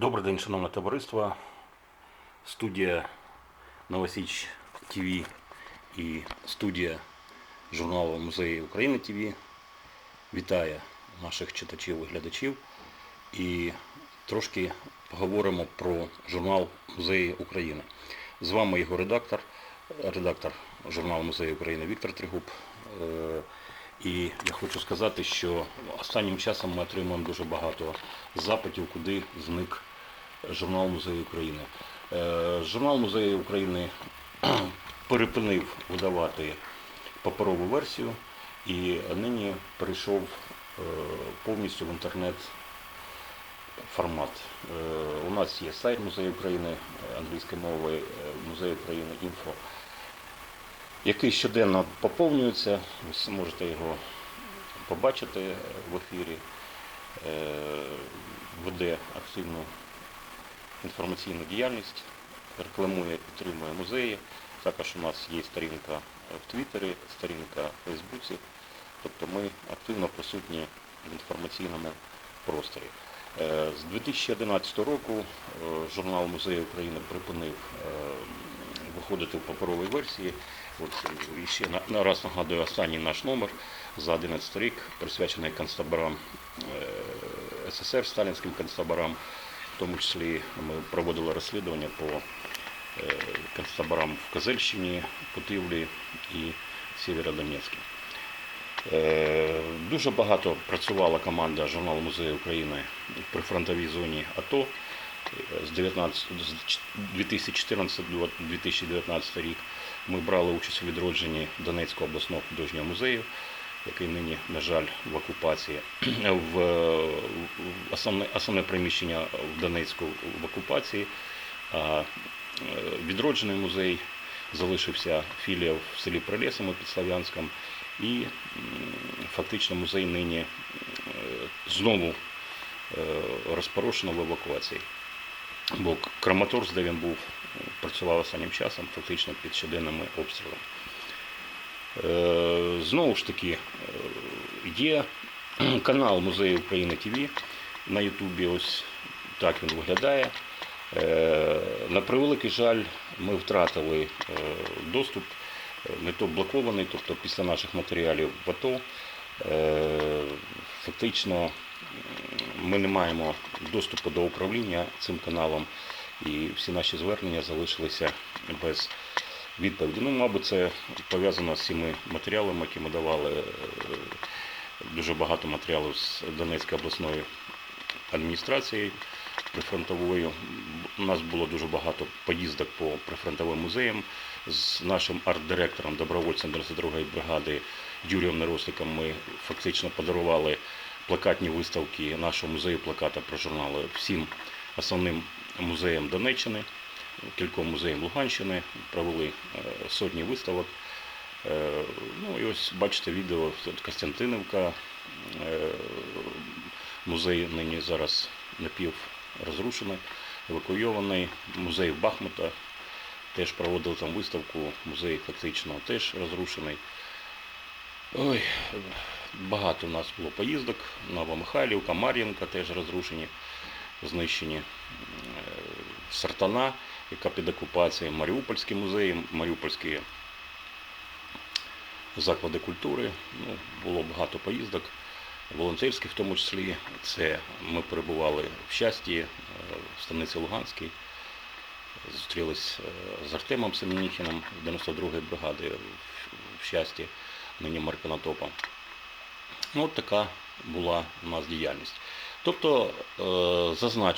Добрий день, шановне товариство. Студія Новосіч ТВ і студія журналу Музеї України ТВ вітає наших читачів і глядачів. І трошки поговоримо про журнал Музеї України. З вами його редактор, редактор журналу Музеї України Віктор Тригуб. І я хочу сказати, що останнім часом ми отримуємо дуже багато запитів, куди зник журнал Музею України. Е, Журнал Музею України перепинив видавати паперову версію і нині перейшов е, повністю в інтернет формат. Е, У нас є сайт Музею України англійської мови, Музей України інфо, який щоденно поповнюється. Ви можете його побачити в ефірі. Е, Веде активну інформаційну діяльність, рекламує, підтримує музеї. Також у нас є сторінка в Твіттері, сторінка в Фейсбуці. Тобто ми активно присутні в інформаційному просторі. Е, З 2011 року е, журнал Музею України припинив виходити в паперовій версії. І ще на- раз нагадую останній наш номер за 11 рік, присвячений концтаборам е, СССР, сталінським концтаборам. В тому числі ми проводили розслідування по е, концтаборам в Козельщині, Путивлі і Сєвєродонецьку. Е, Дуже багато працювала команда журналу Музею України в прифронтовій зоні АТО з 19 з 2014-2019 рік. Ми брали участь у відродженні Донецького обласного художнього музею, який нині, на жаль, в окупації. В, основне, основне приміщення в Донецьку в окупації. А е, відроджений музей залишився філія в селі Прилесимо під Слав'янськом. І фактично музей нині е, знову е, розпорошено в евакуації. Бо Краматорськ, де він був, працював останнім часом, фактично під щоденними обстрілами. Е, Знову ж таки, е, є канал Музею України ТВ на Ютубі. Ось так він виглядає. Е, На превеликий жаль, ми втратили доступ, не то блокований, тобто після наших матеріалів в АТО. Фактично ми не маємо доступу до управління цим каналом, і всі наші звернення залишилися без відповіді. Ну, мабуть, це пов'язано з цими матеріалами, які ми давали. Е, Дуже багато матеріалів з Донецької обласної адміністрації прифронтовою. У нас було дуже багато поїздок по прифронтовим музеям з нашим арт-директором, добровольцем 22-ї бригади Юрієм Неростиком. Ми фактично подарували плакатні виставки нашого музею плаката про журнали всім основним музеям Донеччини, кільком музеям Луганщини. Провели е, сотні виставок. Е, Ну і ось бачите відео Костянтинівка. Е, Музей нині зараз напів розрушений, евакуйований. Музей Бахмута теж проводив там виставку. Музей фактично теж розрушений. Ой, багато у нас було поїздок. Новомихайлівка, Мар'їнка теж розрушені, знищені. Е, Сартана, яка під окупацією, Маріупольський музей, Маріупольські заклади культури. Ну, було багато поїздок, волонтерських в тому числі. Це ми перебували в щасті, е, в станиці Луганській. Зустрілись е, з Артемом Семеніхіном 92-ї бригади в- в щасті, нині Марконотопом. Ну, от така була у нас діяльність. Тобто, е, зазначу.